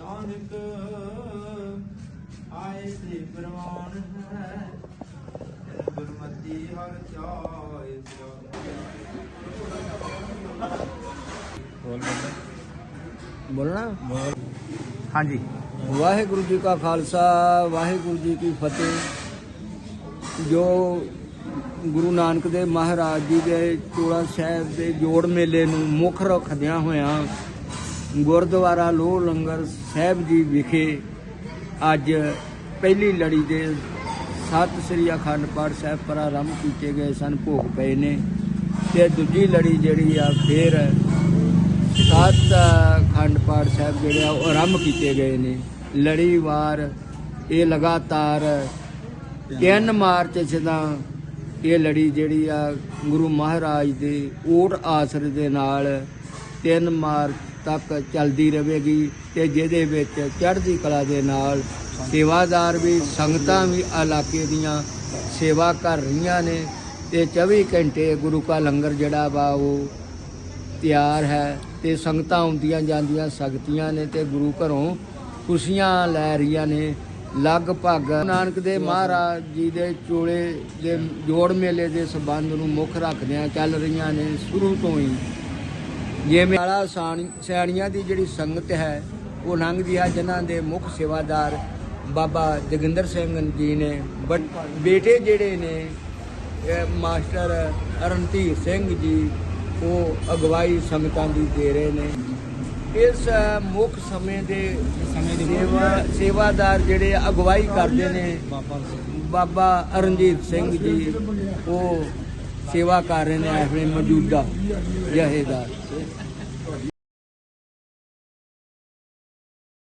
नानक आए से है गुरमति हर चाय बोलना? हाँ जी। वाहेगुरु जी का खालसा वाहेगुरु जी की फतेह। जो ਗੁਰੂ ਨਾਨਕ ਦੇਵ ਮਹਾਰਾਜ ਜੀ ਦੇ ਚੋਲਾ ਸਾਹਿਬ ਦੇ ਜੋੜ ਮੇਲੇ ਨੂੰ ਮੁੱਖ ਰੱਖਦਿਆਂ ਹੋਇਆਂ ਗੁਰਦੁਆਰਾ ਲੋਹ ਲੰਗਰ ਸਾਹਿਬ ਜੀ ਵਿਖੇ ਅੱਜ ਪਹਿਲੀ ਲੜੀ ਦੇ ਸਤਿ ਸ੍ਰੀ ਅਖੰਡ ਪਾਠ ਸਾਹਿਬ ਪ੍ਰਾਰੰਭ ਕੀਤੇ ਗਏ ਸਨ, ਭੋਗ ਪਏ ਨੇ ਤੇ ਦੂਜੀ ਲੜੀ ਜਿਹੜੀ ਆ ਫੇਰ ਸੱਤ ਅਖੰਡ ਪਾਠ ਸਾਹਿਬ ਜਿਹੜੇ ਆ ਉਹ ਆਰੰਭ ਕੀਤੇ ਗਏ ਨੇ। ਲੜੀਵਾਰ ਇਹ ਲਗਾਤਾਰ 3 ਮਾਰਚ ਸਦਾ ਇਹ ਲੜੀ ਜਿਹੜੀ ਆ ਗੁਰੂ ਮਹਾਰਾਜ ਦੇ ਓਟ ਆਸਰੇ ਦੇ ਨਾਲ 3 ਮਾਰਚ ਤੱਕ ਚੱਲਦੀ ਰਹੇਗੀ ਤੇ ਜਿਹਦੇ ਵਿੱਚ ਚੜ੍ਹਦੀ ਕਲਾ ਦੇ ਨਾਲ ਸੇਵਾਦਾਰ ਵੀ, ਸੰਗਤਾਂ ਵੀ ਇਲਾਕੇ ਦੀਆਂ ਸੇਵਾ ਕਰ ਰਹੀਆਂ ਨੇ ਤੇ 24 ਘੰਟੇ ਗੁਰੂ ਕਾ ਲੰਗਰ ਜਿਹੜਾ ਵਾ ਉਹ ਤਿਆਰ ਹੈ ਤੇ ਸੰਗਤਾਂ ਆਉਂਦੀਆਂ ਜਾਂਦੀਆਂ ਸਕਤੀਆਂ ਨੇ ਤੇ ਗੁਰੂ ਘਰੋਂ ਖੁਸ਼ੀਆਂ ਲੈ ਰਹੀਆਂ ਨੇ। ਲਗਭਗ ਨਾਨਕ ਦੇ ਮਹਾਰਾਜ ਜੀ ਦੇ ਚੋਲੇ ਦੇ ਜੋੜ ਮੇਲੇ ਦੇ ਸਬੰਧ ਨੂੰ ਮੁੱਖ ਰੱਖਦਿਆਂ ਚੱਲ ਰਹੀਆਂ ਨੇ ਸ਼ੁਰੂ ਤੋਂ ਹੀ। ਜਿਵੇਂ ਵਾਲਾ ਸੈਣੀਆਂ ਦੀ ਜਿਹੜੀ ਸੰਗਤ ਹੈ, ਉਹ ਲੰਘਦੀ ਹੈ ਜਿਨ੍ਹਾਂ ਦੇ ਮੁੱਖ ਸੇਵਾਦਾਰ ਬਾਬਾ ਜੋਗਿੰਦਰ ਸਿੰਘ ਜੀ ਨੇ। ਬੇਟੇ ਜਿਹੜੇ ਨੇ ਮਾਸਟਰ ਰਣਧੀਰ ਸਿੰਘ ਜੀ, ਉਹ ਅਗਵਾਈ ਸੰਗਤਾਂ ਦੀ ਦੇ ਰਹੇ ਨੇ। ਇਸ ਮੁੱਖ ਸਮੇਂ ਦੇ ਸੇਵਾ, ਸੇਵਾਦਾਰ ਜਿਹੜੇ ਅਗਵਾਈ ਕਰਦੇ ਨੇ, ਬਾਬਾ ਅਰਨਜੀਤ ਸਿੰਘ ਜੀ, ਉਹ ਸੇਵਾ ਕਰ ਰਹੇ ਨੇ, ਆਪਣੇ ਮੌਜੂਦਾ ਜਹੇਦਾਰ।